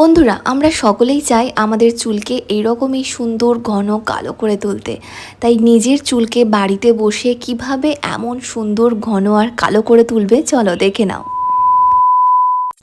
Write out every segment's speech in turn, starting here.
বন্ধুরা, আমরা সকলেই চাই আমাদের চুলকে এরকমই সুন্দর, ঘন, কালো করে তুলতে। তাই নিজের চুলকে বাড়িতে বসে কীভাবে এমন সুন্দর, ঘন আর কালো করে তুলবে, চলো দেখে নাও।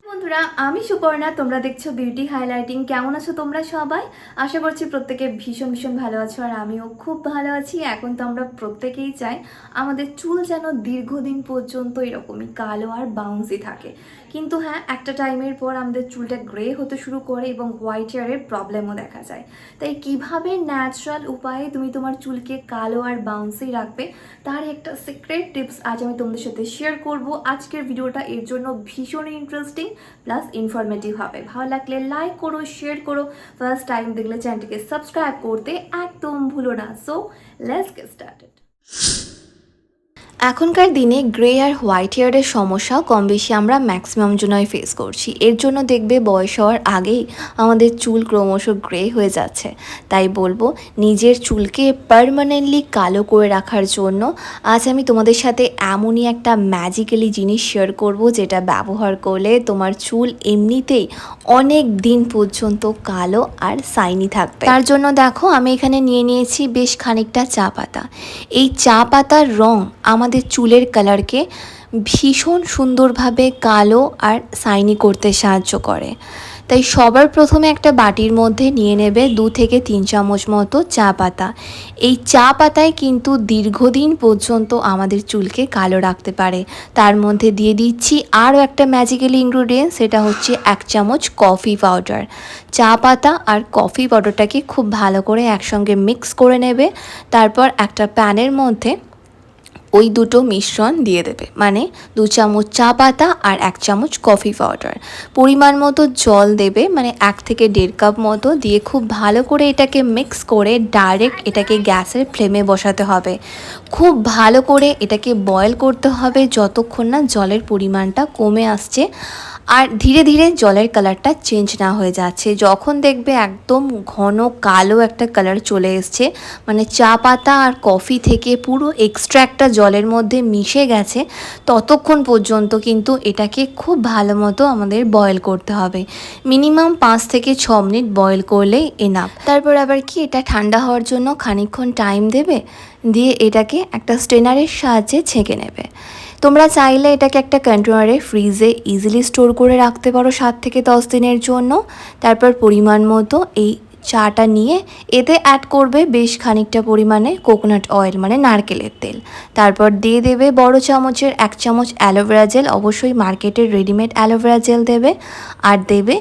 বন্ধুরা, আমি সুপর্ণা, তোমরা দেখছ বিউটি হাইলাইটিং কেমন আছো তোমরা সবাই? আশা করছি প্রত্যেকে ভীষণ ভীষণ ভালো আছো আর আমিও খুব ভালো আছি। এখন তো আমরা প্রত্যেকেই চাই আমাদের চুল যেন দীর্ঘদিন পর্যন্ত এরকমই কালো আর বাউন্সি থাকে। কিন্তু হ্যাঁ একটা টাইমের পর আমাদের চুলটা গ্রে হতে শুরু করে এবং হোয়াইট হেয়ারের প্রবলেমও দেখা যায়। তাই কীভাবে ন্যাচারাল উপায়ে তুমি তোমার চুলকে কালো আর বাউন্সি রাখবে, তার একটা সিক্রেট টিপস আজ আমি তোমাদের সাথে শেয়ার করব। আজকের ভিডিওটা এর জন্য ভীষণ ইন্টারেস্টিং প্লাস ইনফরমেটিভ হবে। ভালো লাগলে লাইক করো শেয়ার করো। ফার্স্ট টাইম দেখলে চ্যানেলটিকে সাবস্ক্রাইব করতে একদম ভুলো না। সো লেটস গেট স্টার্টেড এখনকার দিনে গ্রে আর হোয়াইট হেয়ারের সমস্যা কম বেশি আমরা ম্যাক্সিমাম জনই ফেস করছি। এর জন্য দেখবে বয়স হওয়ার আগেই আমাদের চুল ক্রমশ গ্রে হয়ে যাচ্ছে। তাই বলব, নিজের চুলকে পারমানেন্টলি কালো করে রাখার জন্য আজ আমি তোমাদের সাথে এমনই একটা ম্যাজিক্যালি জিনিস শেয়ার করব যেটা ব্যবহার করলে তোমার চুল এমনিতেই অনেক দিন পর্যন্ত কালো আর সাইনি থাকবে। তার জন্য দেখো, আমি এখানে নিয়ে নিয়েছি বেশ খানিকটা চা পাতা। এই চা পাতার রং আমাদের চুলের কালারকে ভীষণ সুন্দরভাবে কালো আর সাইনি করতে সাহায্য করে। তাই সবার প্রথমে একটা বাটির মধ্যে নিয়ে নেবে দু থেকে তিন চামচ মতো চা পাতা। এই চা পাতায় কিন্তু দীর্ঘদিন পর্যন্ত আমাদের চুলকে কালো রাখতে পারে। তার মধ্যে দিয়ে দিচ্ছি আরও একটা ম্যাজিক্যাল ইনগ্রিডিয়েন্ট সেটা হচ্ছে এক চামচ কফি পাউডার চা পাতা আর কফি পাউডারটাকে খুব ভালো করে একসঙ্গে মিক্স করে নেবে। তারপর একটা প্যানের মধ্যে ওই দুটো মিশ্রণ দিয়ে দেবে। মানে দু চামচ চা পাতা আর এক চামচ কফি পাউডার। পরিমাণ মতো জল দেবে মানে এক থেকে দেড় কাপ মতো দিয়ে খুব ভালো করে এটাকে মিক্স করে ডাইরেক্ট এটাকে গ্যাসের ফ্লেমে বসাতে হবে। খুব ভালো করে এটাকে বয়েল করতে হবে যতক্ষণ না জলের পরিমাণটা কমে আসছে। আর ধীরে ধীরে জলের কালারটা চেঞ্জ না হয়ে যাচ্ছে। যখন দেখবে একদম ঘন কালো একটা কালার চলে এসছে মানে চা পাতা আর কফি থেকে পুরো এক্সট্রা একটা জলের মধ্যে মিশে গেছে, ততক্ষণ পর্যন্ত কিন্তু এটাকে খুব ভালো মতো আমাদের বয়েল করতে হবে। মিনিমাম পাঁচ থেকে ছ মিনিট বয়েল করলেই এনাফ তারপর আবার কি, এটা ঠান্ডা হওয়ার জন্য খানিকক্ষণ টাইম দেবে, দিয়ে এটাকে একটা স্ট্রেনারের সাহায্যে ছেঁকে নেবে। তোমরা চাইলে এটাকে একটা কন্টেনারে ফ্রিজে ইজিলি স্টোর করে রাখতে পারো সাত থেকে দশ দিনের জন্য। তারপর পরিমাণ মতো এই চাটা নিয়ে এতে অ্যাড করবে বেশ খানিকটা পরিমাণে কোকোনাট অয়েল মানে নারকেলের তেল। তারপর দিয়ে দেবে বড় চামচের এক চামচ অ্যালোভেরা জেল অবশ্যই মার্কেটের রেডিমেড অ্যালোভেরা জেল দেবে। আর দেবে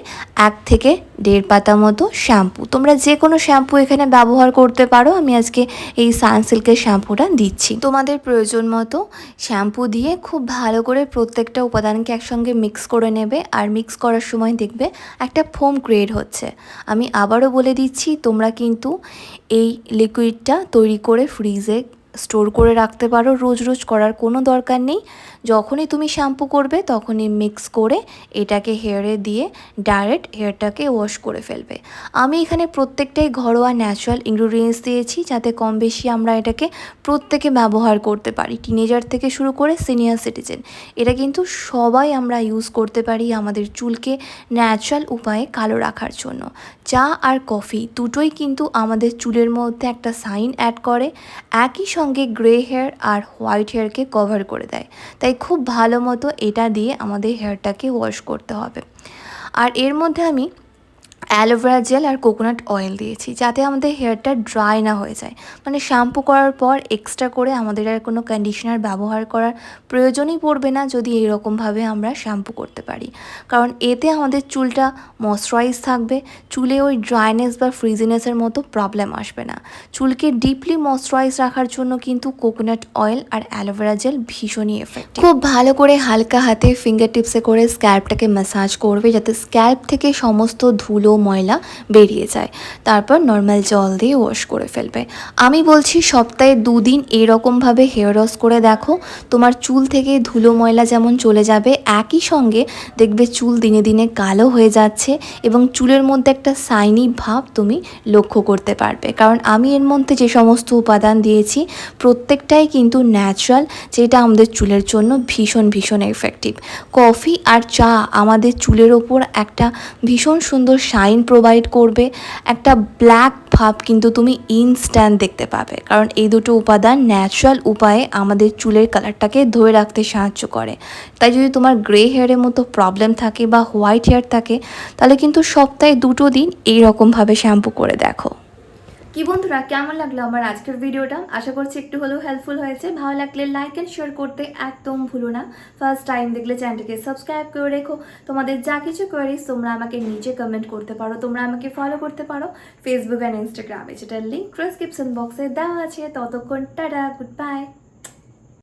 এক থেকে দেড় পাতা মতো শ্যাম্পু তোমরা যে কোনো শ্যাম্পু এখানে ব্যবহার করতে পারো, আমি আজকে এই সানসিল্কের শ্যাম্পুটা দিচ্ছি। তোমাদের প্রয়োজন মতো শ্যাম্পু দিয়ে খুব ভালো করে প্রত্যেকটা উপাদানকে একসঙ্গে মিক্স করে নেবে। আর মিক্স করার সময় দেখবে একটা ফোম ক্রিয়েট হচ্ছে। আমি আবারও বলে দিচ্ছি তোমরা কিন্তু এই লিকুইডটা তৈরি করে ফ্রিজে স্টোর করে রাখতে পারো। রোজ রোজ করার কোনো দরকার নেই। যখনই তুমি শ্যাম্পু করবে, তখনই মিক্স করে এটাকে হেয়ারে দিয়ে ডাইরেক্ট হেয়ারটাকে ওয়াশ করে ফেলবে। আমি এখানে প্রত্যেকটাই ঘরোয়া ন্যাচারাল ইনগ্রিডিয়েন্টস দিয়েছি, যাতে কম বেশি আমরা এটাকে প্রত্যেকে ব্যবহার করতে পারি। টিনেজার থেকে শুরু করে সিনিয়র সিটিজেন এটা কিন্তু সবাই আমরা ইউজ করতে পারি আমাদের চুলকে ন্যাচারাল উপায়ে কালো রাখার জন্য। চা আর কফি দুটোই কিন্তু আমাদের চুলের মধ্যে একটা সাইন অ্যাড করে। একই সঙ্গে গ্রে হেয়ার আর হোয়াইট হেয়ারকে কভার করে দেয়। তাই খুব ভালো মতো এটা দিয়ে আমাদের হেয়ারটাকে ওয়াশ করতে হবে। আর এর মধ্যে আমি অ্যালোভেরা জেল আর কোকোনাট অয়েল দিয়েছি, যাতে আমাদের হেয়ারটা ড্রাই না হয়ে যায়। মানে শ্যাম্পু করার পর এক্সট্রা করে আমাদের আর কোনো কন্ডিশনার ব্যবহার করার প্রয়োজনই পড়বে না যদি এরকমভাবে আমরা শ্যাম্পু করতে পারি। কারণ এতে আমাদের চুলটা ময়শ্চারাইজ থাকবে, চুলে ওই ড্রাইনেস বা ফ্রিজিনেসের মতো প্রবলেম আসবে না। চুলকে ডিপলি ময়শ্চারাইজ রাখার জন্য কিন্তু কোকোনাট অয়েল আর অ্যালোভেরা জেল ভীষণই এফেক্ট খুব ভালো করে হালকা হাতে ফিঙ্গার টিপসে করে স্ক্যাল্পটাকে ম্যাসাজ করবে, যাতে স্ক্যাল্প থেকে সমস্ত ধুলো ময়লা বেরিয়ে যায়। তারপর নর্মাল জল দিয়ে ওয়াশ করে ফেলবে। আমি বলছি, সপ্তাহে দুদিন এরকমভাবে হেয়ার ওয়াশ করে দেখো। তোমার চুল থেকে ধুলো ময়লা যেমন চলে যাবে, একই সঙ্গে দেখবে চুল দিনে দিনে কালো হয়ে যাচ্ছে এবং চুলের মধ্যে একটা সাইনি ভাব তুমি লক্ষ্য করতে পারবে। কারণ আমি এর মধ্যে যে সমস্ত উপাদান দিয়েছি, প্রত্যেকটাই কিন্তু ন্যাচারাল যেটা আমাদের চুলের জন্য ভীষণ ভীষণ এফেক্টিভ কফি আর চা আমাদের চুলের ওপর একটা ভীষণ সুন্দর শাইন প্রোভাইড করবে, একটা ব্ল্যাক ভাব কিন্তু তুমি ইনস্ট্যান্ট দেখতে পাবে। কারণ এই দুটো উপাদান ন্যাচারাল উপায়ে আমাদের চুলের কালারটাকে ধরে রাখতে সাহায্য করে। তাই যদি তোমার গ্রে হেয়ারের মতো প্রবলেম থাকে বা হোয়াইট হেয়ার থাকে, তাহলে কিন্তু সপ্তাহে দুটো দিন এইরকমভাবে শ্যাম্পু করে দেখো। কি বন্ধুরা, কেমন লাগল আমার আজকের ভিডিওটা? আশা করছি একটু হলেও হেল্পফুল হয়েছে। ভালো লাগলে লাইক অ্যান্ড শেয়ার করতে একদম ভুলো না। ফার্স্ট টাইম দেখলে চ্যানেলটিকে সাবস্ক্রাইব করে রেখো। তোমাদের যা কিছু কোয়ারিজ তোমরা আমাকে নিজে কমেন্ট করতে পারো। তোমরা আমাকে ফলো করতে পারো ফেসবুক অ্যান্ড ইনস্টাগ্রামে যেটার লিঙ্ক ডিসক্রিপশন বক্সে দেওয়া আছে। ততক্ষণ টাটা গুড বাই